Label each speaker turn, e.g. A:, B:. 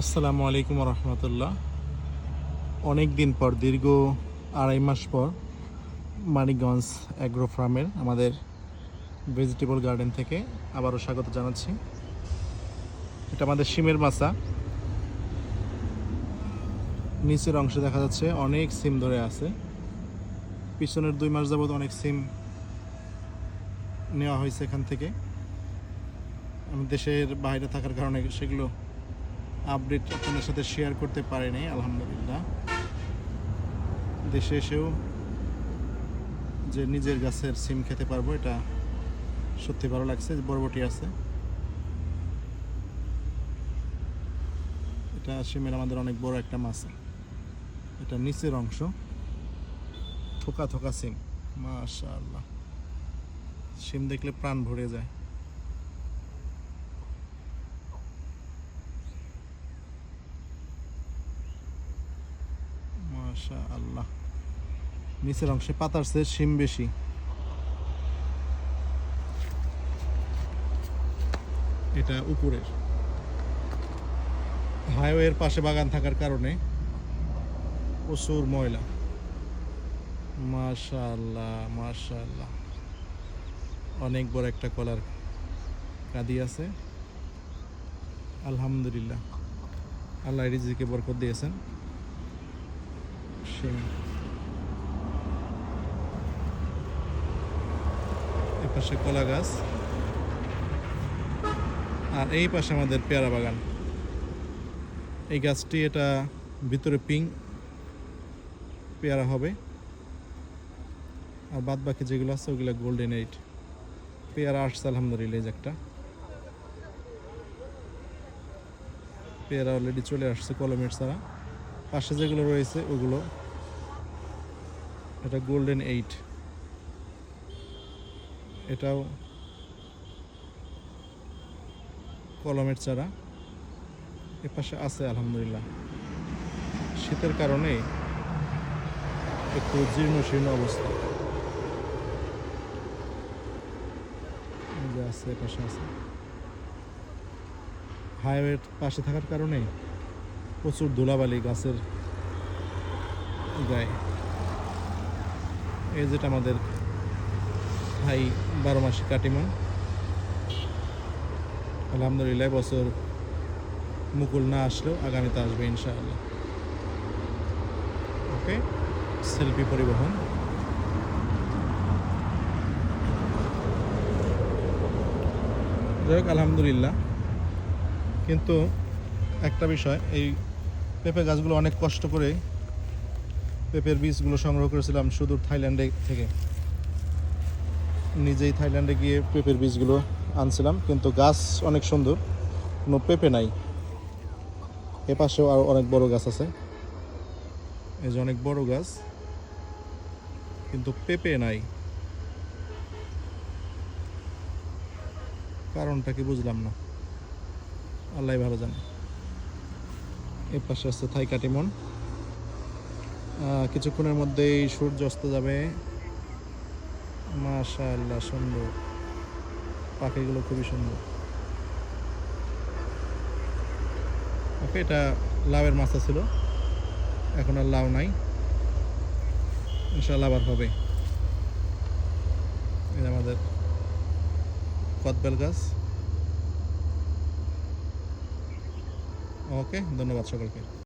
A: আসসালামু আলাইকুম রহমতুল্লাহ। অনেক দিন পর, দীর্ঘ আড়াই মাস পর মানিকগঞ্জ অ্যাগ্রো ফার্মের আমাদের ভেজিটেবল গার্ডেন থেকে আবারও স্বাগত জানাচ্ছি। এটা আমাদের সিমের মাছা। নিচের অংশে দেখা যাচ্ছে অনেক সিম ধরে আছে। পিছনের দুই মাস যাবত অনেক সিম নেওয়া হয়েছে এখান থেকে। আমি দেশের বাইরে থাকার কারণে সেগুলো আপডেট আপনাদের সাথে শেয়ার করতে পারিনি, আলহামদুলিল্লাহ। দেশে এসেও যে নিজের গাছের সিম খেতে পারব, এটা সত্যি ভালো লাগছে বরবটি আছে। এটা সিমের আমাদের অনেক বড় একটা মাছ। এটা নিচের অংশ। থোকা থোকা সিম। মাশাআল্লাহ। সিম দেখলে প্রাণ ভরে যায়। মাশা আল্লাহ নিচের অংশে পাতার চেয়ে শিম বেশি। এটা উপরের। হাইওয়ের পাশে বাগান থাকার কারণে প্রচুর ময়লা। মাশাআল্লাহ মাশাআল্লাহ। অনেক বড় একটা কলার কাদি আছে। আলহামদুলিল্লাহ। আল্লাহ রিজিকে বরকত দিয়েছেন। শিম এ পাশে কলা গাছ। আর এই পাশে আমাদের পেয়ারা বাগান। এই গাছটি এটা ভিতরে পিঙ্ক পেয়ারা হবে। আর বাদ বাকি যেগুলো আছে, ওগুলো গোল্ডেন এইট পেয়ারা আসছে, আলহামদুলিল্লাহ একটা। পেয়ারা অলরেডি চলে আসছে, কলমের ছাড়া পাশে যেগুলো রয়েছে, ওগুলো। এটা গোল্ডেন এইট এটাও কলমের চারা। এ পাশে আছে, আলহামদুলিল্লাহ। শীতের কারণে একটু জীর্ণ শীর্ণ অবস্থা। আছে, এ পাশে আছে। হাইওয়ের পাশে থাকার কারণে প্রচুর ধুলাবালি গাছের গায়ে। এই যেটা আমাদের ভাই বারো মাসে কাটিমন আলহামদুলিল্লাহ, বছর মুকুল না আসলেও আগামীতে আসবে ইনশাআল্লাহ। ওকে, সেলফি পরিবহন। যাই হোক, আলহামদুলিল্লাহ। কিন্তু একটা বিষয়, এই পেঁপে গাছগুলো অনেক কষ্ট করে পেঁপের বীজগুলো সংগ্রহ করেছিলাম সুদূর থাইল্যান্ডে থেকে। নিজেই থাইল্যান্ডে গিয়ে পেঁপের বীজগুলো আনছিলাম, কিন্তু গাছ অনেক সুন্দর, কোনো পেঁপে নাই। এ পাশেও আরও অনেক বড় গাছ আছে। এই যে অনেক বড় গাছ, কিন্তু পেঁপে নাই। কারণটা কি বুঝলাম না। আল্লাহ ভালো জানে। এর পাশে আছে থাই কাটিমন কিছুক্ষণের মধ্যেই সূর্য অস্ত যাবে। মাশাআল্লাহ, সুন্দর। পাখিগুলো খুবই সুন্দর। ওকে এটা লাউয়ের মাছা ছিল। এখন আর লাউ নাই। ইনশাল্লাহ আবার হবে। এটা আমাদের কদবেল গাছ। ওকে ধন্যবাদ সকলকে।